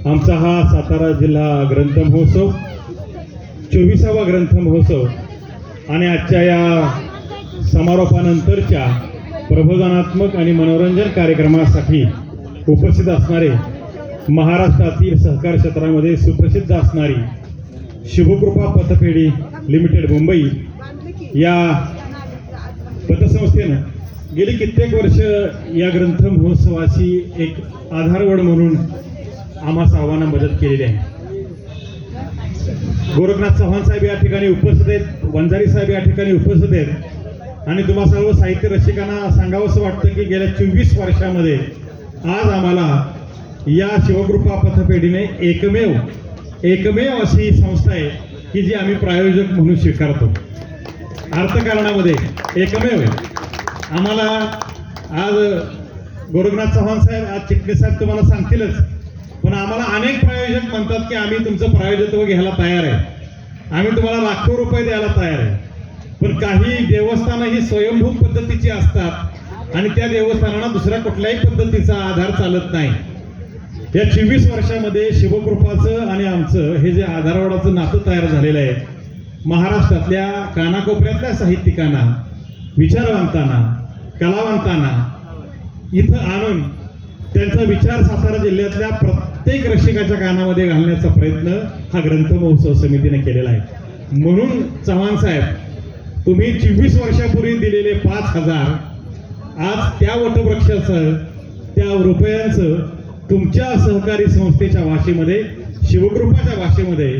आमचा हा सातारा जिल्हा ग्रंथ महोत्सव चोवीसावा ग्रंथ महोत्सव आणि आजच्या या समारोपानंतरच्या प्रबोधनात्मक आणि मनोरंजन कार्यक्रमासाठी उपस्थित असणारे महाराष्ट्रातील सहकार क्षेत्रामध्ये सुप्रसिद्ध असणारी शुभकृपा पतपेढी लिमिटेड मुंबई या पतसंस्थेनं गेली कित्येक वर्ष या ग्रंथ महोत्सवाची एक आधारवड म्हणून आम्हा सर्वांना मदत केलेली आहे. गोरखनाथ चव्हाण साहेब या ठिकाणी उपस्थित आहेत वंजारी साहेब या ठिकाणी उपस्थित आहेत. आणि तुम्हा सर्व साहित्य रसिकांना सांगावंसं वाटतं की गेल्या चोवीस वर्षामध्ये आज आम्हाला या शिवकृपा पथपेढीने एकमेव एकमेव अशी संस्था आहे की जी आम्ही प्रायोजक म्हणून स्वीकारतो. अर्थकारणामध्ये एकमेव आम्हाला आज गोरखनाथ चव्हाण साहेब आज चिटणीस साहेब तुम्हाला सांगतीलच. पण आम्हाला अनेक प्रायोजक म्हणतात की आम्ही तुमचं प्रायोजकत्व घ्यायला तयार आहे. आम्ही तुम्हाला लाखो रुपये द्यायला तयार आहे. पण काही देवस्थानं ही स्वयंभू पद्धतीची असतात आणि त्या देवस्थानांना दुसऱ्या कुठल्याही पद्धतीचा आधार चालत नाही. या चोवीस वर्षामध्ये शिवकृपाचं आणि आमचं हे जे आधारवाडाचं नातं तयार झालेलं आहे महाराष्ट्रातल्या कानाकोपऱ्यातल्या साहित्यिकांना विचारवंतांना कलावंतांना इथं आणून त्यांचा विचार सातारा जिल्ह्यातल्या प्रत्येक रसिकाच्या कानामध्ये घालण्याचा प्रयत्न हा ग्रंथ महोत्सव समितीने केलेला आहे. म्हणून चव्हाण साहेब तुम्ही चोवीस वर्षापूर्वी दिलेले पाच हजार आज त्या वटवृक्षाचं त्या रुपयांचं तुमच्या सहकारी संस्थेच्या भाषेमध्ये शिवकृपाच्या भाषेमध्ये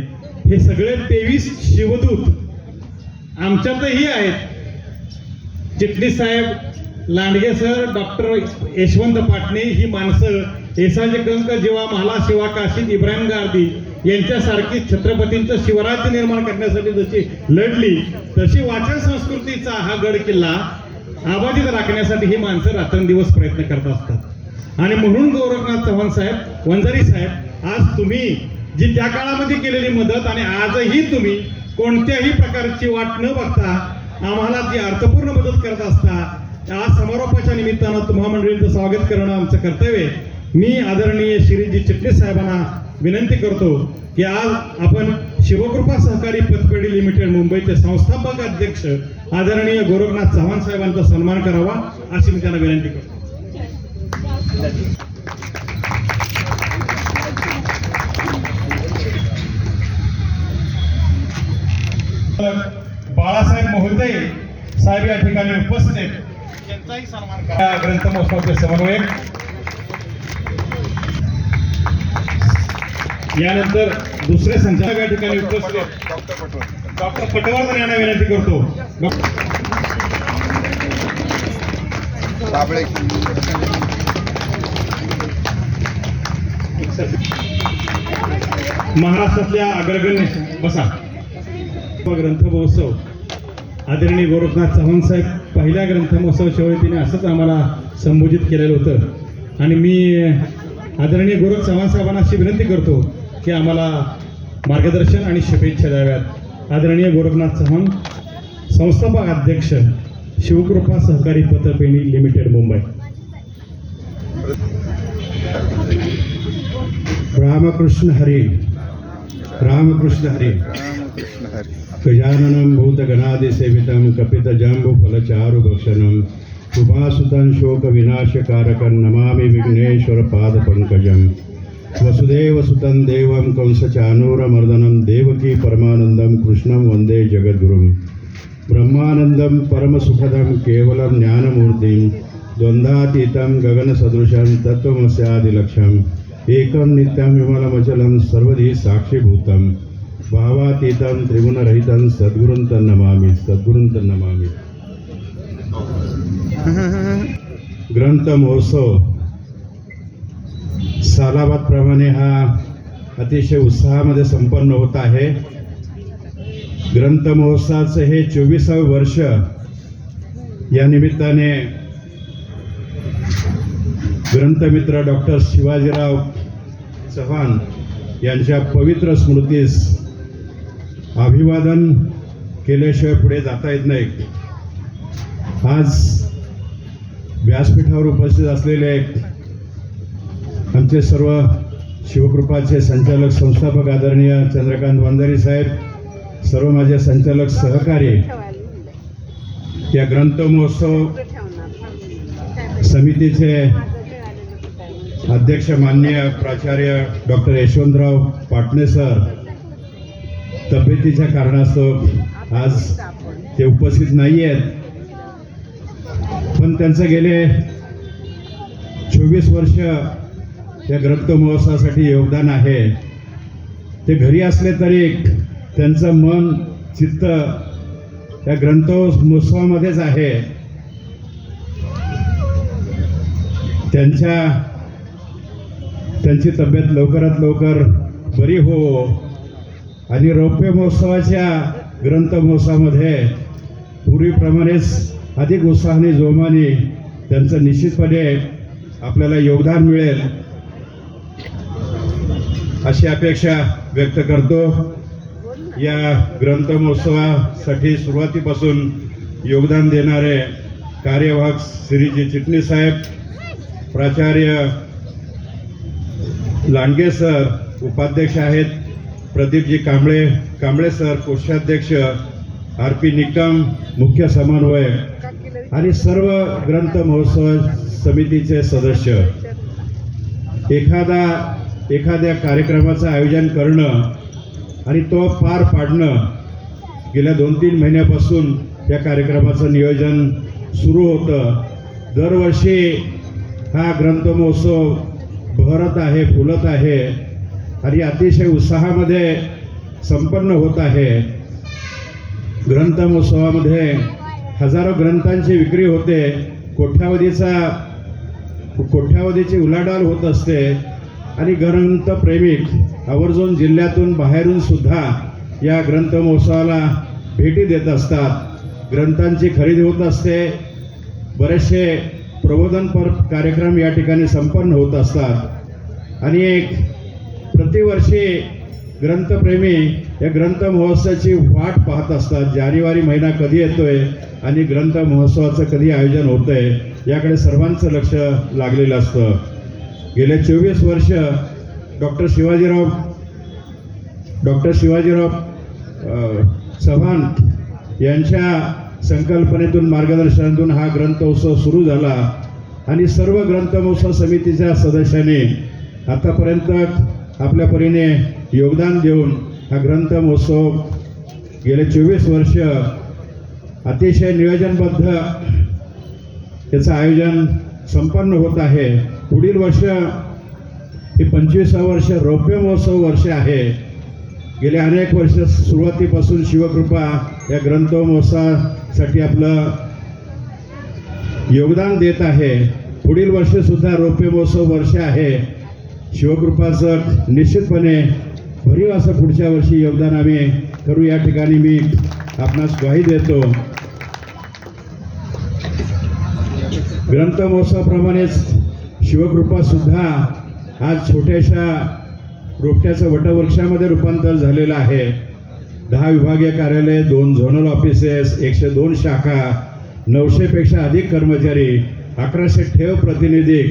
हे सगळे तेवीस शिवदूत आमच्यातही आहेत. चिटणीस साहेब लांडगे सर डॉक्टर यशवंत पाटणे ही माणसं येसाचे कंक जेव्हा मला शिवा काशीद इब्राहिम गार्दी यांच्यासारखी छत्रपतींचं शिवराज्य निर्माण करण्यासाठी जशी लढली तशी वाचन संस्कृतीचा हा गड किल्ला आबाधित राखण्यासाठी ही माणसं रात्रंदिवस प्रयत्न करत असतात. आणि म्हणून गोरखनाथ चव्हाण साहेब वंजारी साहेब आज तुम्ही जी त्या काळामध्ये केलेली मदत आणि आजही तुम्ही कोणत्याही प्रकारची वाट न बघता आम्हाला जी अर्थपूर्ण मदत करत असता आज समारोपाच्या निमित्तानं तुम्हा मंडळींचं स्वागत करणं आमचं कर्तव्य आहे. मी आदरणीय श्रीजी चिटणीस साहेबांना विनंती करतो की आज आपण शिवकृपा सहकारी पतपेढी लिमिटेड मुंबईचे संस्थापक अध्यक्ष आदरणीय गोरखनाथ चव्हाण साहेबांचा सन्मान करावा अशी मी त्यांना विनंती करतो. बाळासाहेब मोहोते साहेब या ठिकाणी उपस्थित आहेत. त्यांचाही सन्मान करा ग्रंथ महोत्सवाचे समन्वयक यानंतर दुसरे संचालक या ठिकाणी उपस्थित डॉक्टर पटवर्धन यांना विनंती करतो. महाराष्ट्रातल्या अग्रगण्य बसा. ग्रंथ महोत्सव आदरणीय गोरखनाथ चव्हाण साहेब पहिल्या ग्रंथ महोत्सव तिने असंच आम्हाला संबोधित केलेलं होतं. आणि मी आदरणीय गोरख चव्हाण साहेबांना अशी विनंती करतो की आम्हाला मार्गदर्शन आणि शुभेच्छा द्याव्यात. आदरणीय गोरखनाथ चव्हाण संस्थापक अध्यक्ष शिवकृपा सहकारी पतपेणी लिमिटेड मुंबई. रामकृष्ण हरी. रामकृष्ण हरी. रामकृष्ण हरी गजाननं भूतगणादिसेवितं कपितजम्बुफलचारुभक्षणम् उपासुतं शोकविनाशकारकं नमामि विघ्नेश्वरपादपङ्कजं वसुदेवसुतं देवं कंसचानूरमर्दनं देवकी परमानन्दं कृष्णं वन्दे जगद्गुरुं ब्रह्मानन्दं परमसुखदं केवलं ज्ञानमूर्तिं द्वन्द्वातीतं गगनसदृशं तत्त्वमस्यादिलक्ष्यम् एकं नित्यं विमलमचलं सर्वधी साक्षीभूतं। भावातीतं त्रिगुणरहितं सद्गुरुं तन्नमामि सद्गुरुं तन्नमामि ग्रंथ महोत्सव सालाबादप्रमाणे हा अतिशय उत्साहामध्ये संपन्न होत आहे. ग्रंथ महोत्सवाचं हे चोवीसावं वर्ष या निमित्ताने ग्रंथमित्र डॉक्टर शिवाजीराव चव्हाण यांच्या पवित्र स्मृतीस अभिवादन केल्याशिवाय पुढे जाता येत नाही. आज व्यासपीठावर उपस्थित असलेले आमचे सर्व शिवकृपाचे संचालक संस्थापक आदरणीय चंद्रकांत वंजारी साहेब सर्व माझे संचालक सहकारी या ग्रंथ महोत्सव समितीचे अध्यक्ष माननीय प्राचार्य डॉक्टर यशवंतराव पाटणे सर तब्येतीच्या कारणास्तव आज ते उपस्थित नाही आहेत पण त्यांचं गेले चोवीस वर्ष या ग्रंथ महोत्सवासाठी योगदान आहे. ते घरी असले तरी त्यांचं मन चित्त या ग्रंथ महोत्सवामध्येच आहे. त्यांच्या त्यांची तब्येत लवकरात लवकर बरी हो. आणि रौप्य महोत्सवाच्या ग्रंथ महोत्सवामध्ये पूर्वीप्रमाणेच अधिक उत्साहाने जोमाने त्यांचं निश्चितपणे आपल्याला योगदान मिळेल. अशी अपेक्षा व्यक्त करतो. या ग्रंथ महोत्सवासाठी सुरुवातीपासून योगदान देणारे कार्यवाहक श्रीजी चिटणी साहेब प्राचार्य लांडगे सर उपाध्यक्ष आहेत प्रदीपजी कांबळे कांबळे सर कोषाध्यक्ष आर पी निकम मुख्य समन्वय आणि सर्व ग्रंथ महोत्सव समितीचे सदस्य. एखादा एखाद्या कार्यक्रमाचं आयोजन करणं आणि तो पार पाडणं गेल्या दोन तीन महिन्यापासून या कार्यक्रमाचं नियोजन सुरू होतं. दरवर्षी हा ग्रंथमहोत्सव भरत बहरत आहे फुलत आहे आणि अतिशय उत्साहामध्ये संपन्न होत आहे. ग्रंथमहोत्सवामध्ये हजारो ग्रंथांची विक्री होते. कोट्यावधीचा कोट्यावधीची उलाढाल होत असते. आणि ग्रंथप्रेमिक आवर्जून जिल्ह्यातून बाहेरून सुद्धा या ग्रंथ महोत्सवाला भेटी देत असतात. ग्रंथांची खरेदी होत असते. बरेचसे प्रबोधनपर कार्यक्रम या ठिकाणी संपन्न होत असतात. आणि एक प्रतिवर्षी ग्रंथप्रेमी या ग्रंथ महोत्सवाची वाट पाहत असतात. जानेवारी महिना कधी येतोय आणि ग्रंथ महोत्सवाचं कधी आयोजन होतं आहे याकडे सर्वांचं लक्ष लागलेलं असतं. गेले चोवीस वर्ष डॉक्टर शिवाजीराव डॉक्टर शिवाजीराव चव्हाण यांच्या संकल्पनेतून मार्गदर्शनातून हा ग्रंथोत्सव सुरू झाला. आणि सर्व ग्रंथमहोत्सव समितीच्या सदस्यांनी आतापर्यंत आपल्या परीने योगदान देऊन हा ग्रंथ महोत्सव गेले चोवीस वर्ष अतिशय नियोजनबद्ध याचं आयोजन संपन्न होत आहे. पुढील वर्ष हे पंचवीसा वर्ष रौप्य महोत्सव वर्ष आहे. गेले अनेक वर्ष सुरुवातीपासून शिवकृपा या ग्रंथ महोत्सवासाठी आपलं योगदान देत आहे. पुढील वर्षसुद्धा रौप्य महोत्सव वर्ष आहे. शिवकृपाचं निश्चितपणे भरीव असं पुढच्या वर्षी योगदान आम्ही करू. या ठिकाणी मी आपणास ग्वाही देतो. ग्रंथ महोत्सवाप्रमाणेच शिवकृपा सुद्धा आज छोट्याशा रोपट्याचं वटवृक्षामध्ये रूपांतर झालेलं आहे. दहा विभागीय कार्यालय दोन झोनल ऑफिसेस एकशे दोन शाखा नऊशेपेक्षा अधिक कर्मचारी अकराशे ठेव प्रतिनिधी.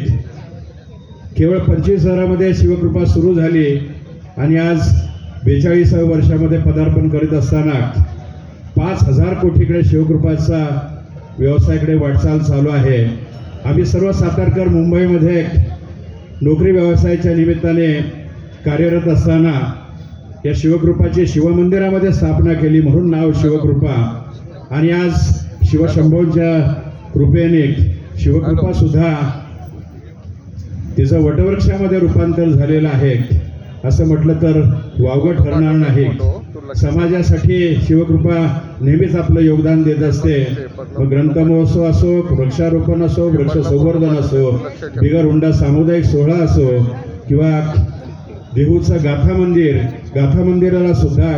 केवळ पंचवीस हजारामध्ये शिवकृपा सुरू झाली आणि आज बेचाळीसाव्या वर्षामध्ये पदार्पण करीत असताना पाच हजार कोटीकडे शिवकृपाचा व्यवसायाकडे वाटचाल चालू आहे. आम्ही सर्व सातारकर मुंबईमध्ये नोकरी व्यवसायाच्या निमित्ताने कार्यरत असताना या शिवकृपाची शिवमंदिरामध्ये स्थापना केली म्हणून नाव शिवकृपा. आणि आज शिवशंभूंच्या कृपेने शिवकृपा सुद्धा तिचं वटवृक्षामध्ये रूपांतर झालेलं आहे. असं म्हटलं तर वावगं ठरणार नाही. समाजासाठी शिवकृपा नेहमीच आपलं योगदान देत असते. मग ग्रंथ महोत्सव असो वृक्षारोपण असो वृक्ष संवर्धन असो बिगर हुंडा सामुदायिक सोहळा असो किंवा देहूचं गाथा मंदिर गाथा मंदिराला सुद्धा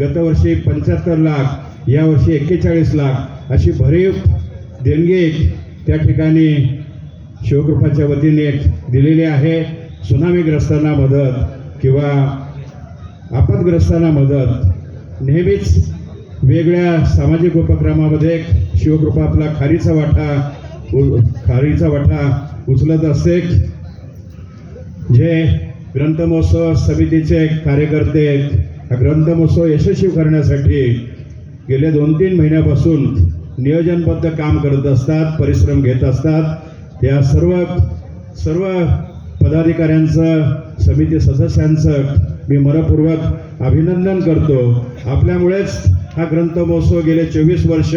गतवर्षी पंच्याहत्तर लाख यावर्षी एक्केचाळीस लाख अशी भरीव देणगी त्या ठिकाणी शिवकृपाच्या वतीने दिलेली आहे. सुनामीग्रस्तांना मदत किंवा आपदग्रस्तांना मदत. नेहमीच वेगळ्या सामाजिक उपक्रमामध्ये शिवकृपा आपला खारीचा वाटा उ- खारीचा वाटा उचलत असते. जे ग्रंथमहोत्सव समितीचे कार्यकर्ते हा ग्रंथमहोत्सव यशस्वी करण्यासाठी गेल्या दोन तीन महिन्यापासून नियोजनबद्ध काम करत असतात परिश्रम घेत असतात. त्या सर्व सर्व पदाधिकाऱ्यांचं समिती सदस्यांचं मी मनपूर्वक अभिनंदन करतो. आपल्यामुळेच हा ग्रंथ महोत्सव गेले चोवीस वर्ष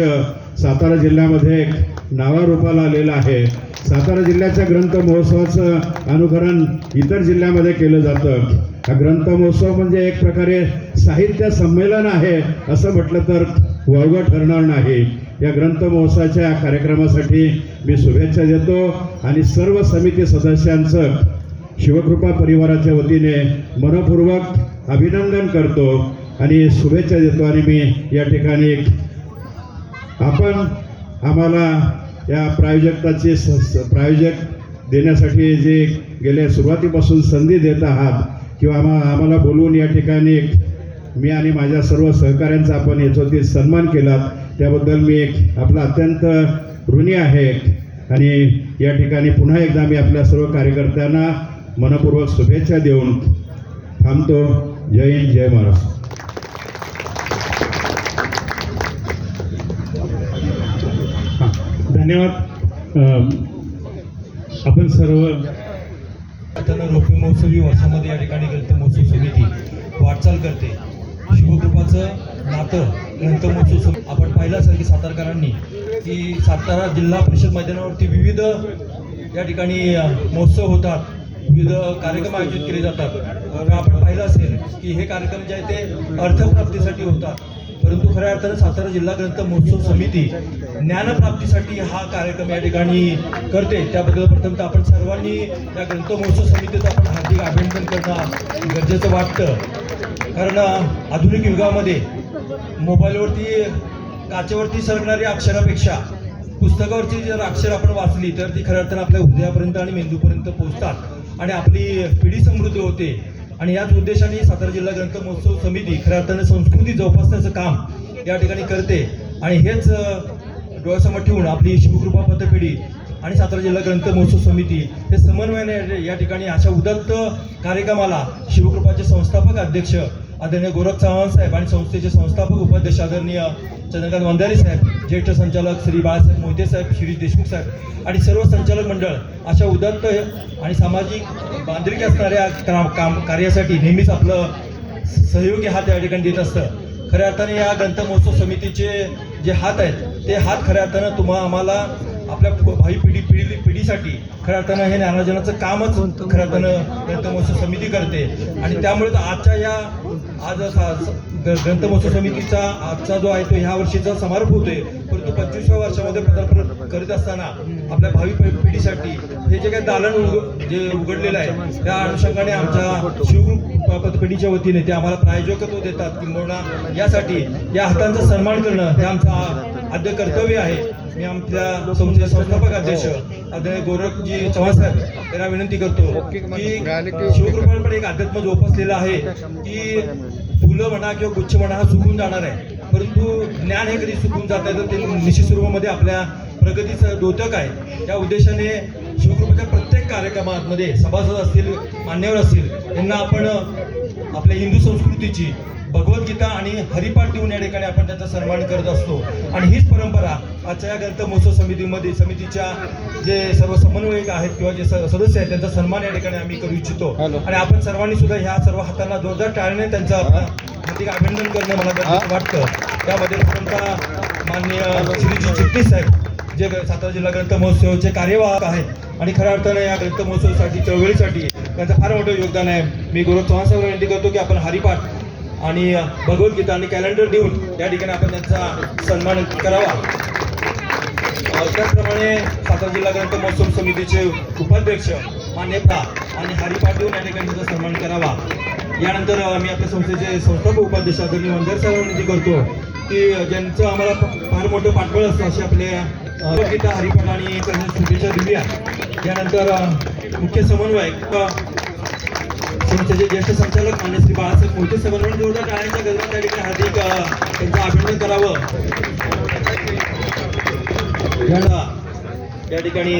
सातारा जिल्ह्यामध्ये नावारूपाला आलेला आहे. सातारा जिल्ह्याच्या ग्रंथ महोत्सवाचं अनुकरण इतर जिल्ह्यामध्ये केलं जातं. हा ग्रंथ महोत्सव म्हणजे एक प्रकारे साहित्य संमेलन आहे असं म्हटलं तर वावगं ठरणार नाही. या ग्रंथ महोत्सवाच्या कार्यक्रमासाठी मी शुभेच्छा देतो आणि सर्व समिती सदस्यांचं शिवकृपा परिवाराच्या वतीने मनपूर्वक अभिनंदन करतो आणि शुभेच्छा देतो आणि मी या ठिकाणी आपण आम्हाला या प्रायोजकताचे स स- प्रायोजक देण्यासाठी जे गेल्या सुरुवातीपासून संधी देत आहात किंवा आम्हा आम्हाला बोलवून या ठिकाणी मी आणि माझ्या सर्व सहकाऱ्यांचा आपण याच्यावरती सन्मान केला त्याबद्दल मी एक आपला अत्यंत ऋणी आहे. आणि या ठिकाणी पुन्हा एकदा मी आपल्या सर्व कार्यकर्त्यांना मनपूर्वक शुभेच्छा देऊन थांबतो. जय हिंद जय महाराष्ट्र. धन्यवाद. आपण सर्व त्यांना रोपे महोत्सवी वर्षामध्ये या ठिकाणी ग्रंथ महोत्सव समिती वाटचाल करते. शिवकृपाचं नातं ग्रंथ महोत्सव आपण पाहिलं असेल की सातारकरांनी की सातारा जिल्हा परिषद मैदानावरती विविध या ठिकाणी महोत्सव होतात. विविध कार्यक्रम आयोजित केले जातात. आपण पाहिलं असेल की हे कार्यक्रम जे आहे ते अर्थप्राप्तीसाठी होतात. परंतु खऱ्या अर्थानं सातारा जिल्हा ग्रंथ महोत्सव समिती ज्ञानप्राप्तीसाठी हा कार्यक्रम या ठिकाणी करते. त्याबद्दल प्रथमतः आपण सर्वांनी या ग्रंथ महोत्सव समितीचं आपण हार्दिक अभिनंदन करणं गरजेचं वाटतं. कारण आधुनिक युगामध्ये मोबाईलवरती काचेवरती सरकणाऱ्या अक्षरापेक्षा पुस्तकावरची जर अक्षर आपण वाचली तर ती खऱ्या अर्थानं आपल्या हृदयापर्यंत आणि मेंदूपर्यंत पोहोचतात. आणि आपली पिढी समृद्ध होते. आणि याच उद्देशाने सातारा जिल्हा ग्रंथ महोत्सव समिती खऱ्या अर्थानं संस्कृती जोपासण्याचं काम या ठिकाणी करते. आणि हेच डोळ्यासमोर ठेवून आपली शिवकृपा पथपिढी आणि सातारा जिल्हा ग्रंथ महोत्सव समिती हे समन्वयाने या ठिकाणी अशा उदत्त कार्यक्रमाला शिवकृपाचे संस्थापक अध्यक्ष आदरणीय गोरख चव्हाण साहेब आणि संस्थेचे संस्थापक उपाध्यक्ष आदरणीय चंद्रकांत वंधारी साहेब ज्येष्ठ संचालक श्री बाळासाहेब मोहिते साहेब शिरीष देशमुख साहेब आणि सर्व संचालक मंडळ अशा उदंत आणि सामाजिक बांधिलकी असणाऱ्या काम काम कार्यासाठी नेहमीच आपलं सहयोगी हात या ठिकाणी देत असतं. खऱ्या अर्थाने या ग्रंथ महोत्सव समितीचे जे हात आहेत ते हात खऱ्या अर्थानं तुम्हा आम्हाला आपल्या भावी पिढी पिढी पिढीसाठी खऱ्या अर्थानं हे ज्ञानार्जनाचं कामच खऱ्या अर्थानं ग्रंथमहोत्सव समिती करते. आणि त्यामुळेच आजच्या या आज ग्रंथमहोत्सव समितीचा आजचा जो आहे तो ह्या वर्षीचा समारोप होतोय. परंतु पंचवीसव्या वर्षामध्ये पदार्पण करीत असताना आपल्या भावी पिढीसाठी हे जे काही दालन उघड जे उघडलेलं आहे त्या अनुषंगाने आमच्या शिवग्रुप पतपेढीच्या वतीने ते आम्हाला प्रायोजकत्व देतात. किंबहुना यासाठी या हातांचा सन्मान करणं हे आमचं आद्य कर्तव्य आहे. मी आमच्या संस्थेचे संस्थापक अध्यक्ष आदरणीय गोरखजी चव्हाण साहेब यांना विनंती करतो की शिवकृपाला पण एक अध्यात्म जोपासलेलं आहे की फुलं म्हणा किंवा गुच्छ म्हणा हा सुकून जाणार आहे. परंतु ज्ञान हे कधी सुकून जात आहे तर ते निश्चित स्वरूपामध्ये आपल्या प्रगतीचं द्योतक आहे. त्या उद्देशाने शिवकृपेच्या प्रत्येक कार्यक्रमामध्ये सभासद असतील मान्यवर असतील यांना आपण आपल्या हिंदू संस्कृतीची भगवद्गीता आणि हरिपाठ देऊन या ठिकाणी आपण त्याचा सन्मान करत असतो. आणि हीच परंपरा आजच्या या ग्रंथ महोत्सव समितीमध्ये समितीच्या जे सर्व समन्वयक आहेत किंवा जे सदस्य आहेत त्यांचा सन्मान या ठिकाणी आम्ही करू इच्छितो. आणि आपण सर्वांनी सुद्धा ह्या सर्व हातांना जोरदार टाळणे त्यांचं हार्दिक अभिनंदन करणं मला वाटतं. त्यामध्ये प्रथमतः माननीय श्रीजी चिटणीस साहेब जे सातारा जिल्हा ग्रंथ महोत्सवचे कार्यवाहक आहेत आणि खऱ्या अर्थानं या ग्रंथ महोत्सवासाठी चळवळीसाठी त्यांचं फार मोठं योगदान आहे. मी गौरव चव्हाण साहेब विनंती करतो की आपण हरिपाठ आणि भगवद्गीता आणि कॅलेंडर देऊन त्या ठिकाणी आपण त्यांचा सन्मान करावा. त्याचप्रमाणे सातारा जिल्हा ग्रंथ महोत्सव समितीचे उपाध्यक्ष मान्य प्रा आणि हरिपाठ देऊन या ठिकाणी त्यांचा सन्मान करावा. यानंतर आम्ही आपल्या संस्थेचे संस्थापक उपाध्यक्ष आदरणीय वंदर साहेब विनंती करतो की ज्यांचं आम्हाला फार मोठं पाठबळ असतं असे आपले गीता भगवद्गीता हरिपाठ आणि त्यांच्या शुभेच्छा देऊया यानंतर मुख्य समन्वयक तुमचे ज्येष्ठ संचालक मान्य श्री बाळासाहेब मोठे साहेबांनी जोरदार टाळ्यांच्या गजरात त्या ठिकाणी हार्दिक त्यांचं अभिनंदन करावं. या ठिकाणी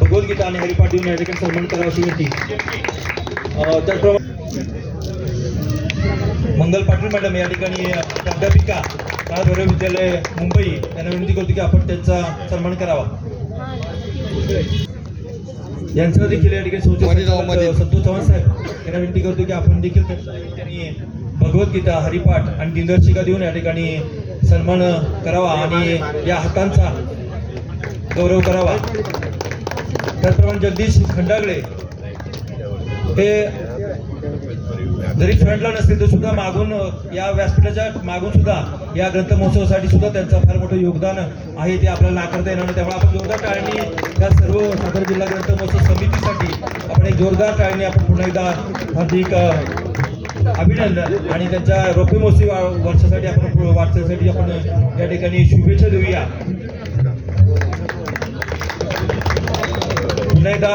भगवद्गीता आणि हरिपाठ देऊन या ठिकाणी सन्मान करावा अशी विनंती. त्याचप्रमाणे मंगल पाटील मॅडम या ठिकाणी प्राध्यापिका भैरव विद्यालय मुंबई यांना विनंती करतो की आपण त्यांचा सन्मान करावा. यांचं देखील या ठिकाणी संतोष चव्हाण साहेब यांना विनंती करतो की आपण देखील त्यांनी भगवद्गीता हरिपाठ आणि दिनदर्शिका देऊन या ठिकाणी सन्मान करावा आणि या हातांचा गौरव करावा. त्याचप्रमाणे जगदीश खंडागळे हे जरी फ्रंटला नसतील तर सुद्धा मागून या व्यासपीठाच्या मागून सुद्धा या ग्रंथ महोत्सवासाठी सुद्धा त्यांचं फार मोठं योगदान आहे ते आपल्याला नाकारता येणार नाही. त्यामुळे आपण जोरदार टाळणी या सर्व सातारा जिल्हा ग्रंथ महोत्सव समितीसाठी आपण एक जोरदार टाळणी आपण पुन्हा एकदा हार्दिक अभिनंदन आणि त्यांच्या रौप्य महोत्सवी वर्षासाठी आपण पु- आपण या ठिकाणी शुभेच्छा देऊया. पुन्हा एकदा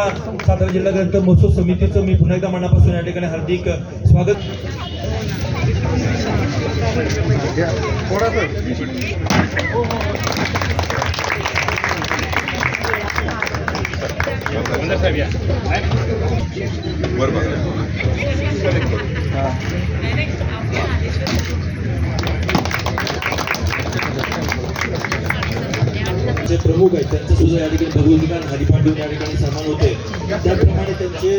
सातारा जिल्हा ग्रंथ महोत्सव समितीचं मी पुन्हा एकदा मनापासून या ठिकाणी हार्दिक स्वागत. जे प्रमुख आहेत. त्यांचं सुद्धा या ठिकाणी भगवद्गीता हरिपांडू या ठिकाणी सन्मान होते त्याप्रमाणे त्यांचे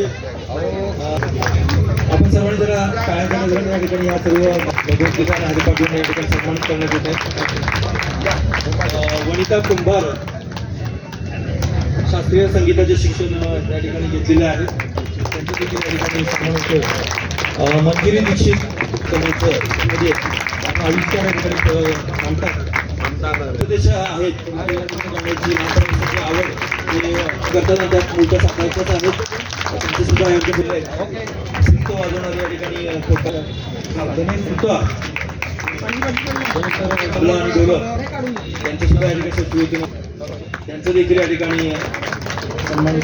आपण सर्वांनी जरा टाळ्या जरा या ठिकाणी या सर्व भगवद्गीता आणि हरिपाठ या ठिकाणी सन्मान करण्यात येत वनिता कुंभार शास्त्रीय संगीताचे शिक्षण या ठिकाणी घेतलेले आहे त्यांचे देखील या ठिकाणी सन्मान होतो अं, मंजिरी दीक्षित समोरचं म्हणजे मध्ये आयुष्यात या ठिकाणी अं, आहेत गाण्याची नाटकाची आवड करताना त्यात मोठ्या साकायच्याच आहेत त्यांचे सुद्धा योग्य वाजवणारे या ठिकाणी आणि त्यांचे सुद्धा या ठिकाणी सचिव त्यांचं देखील या ठिकाणी सन्मान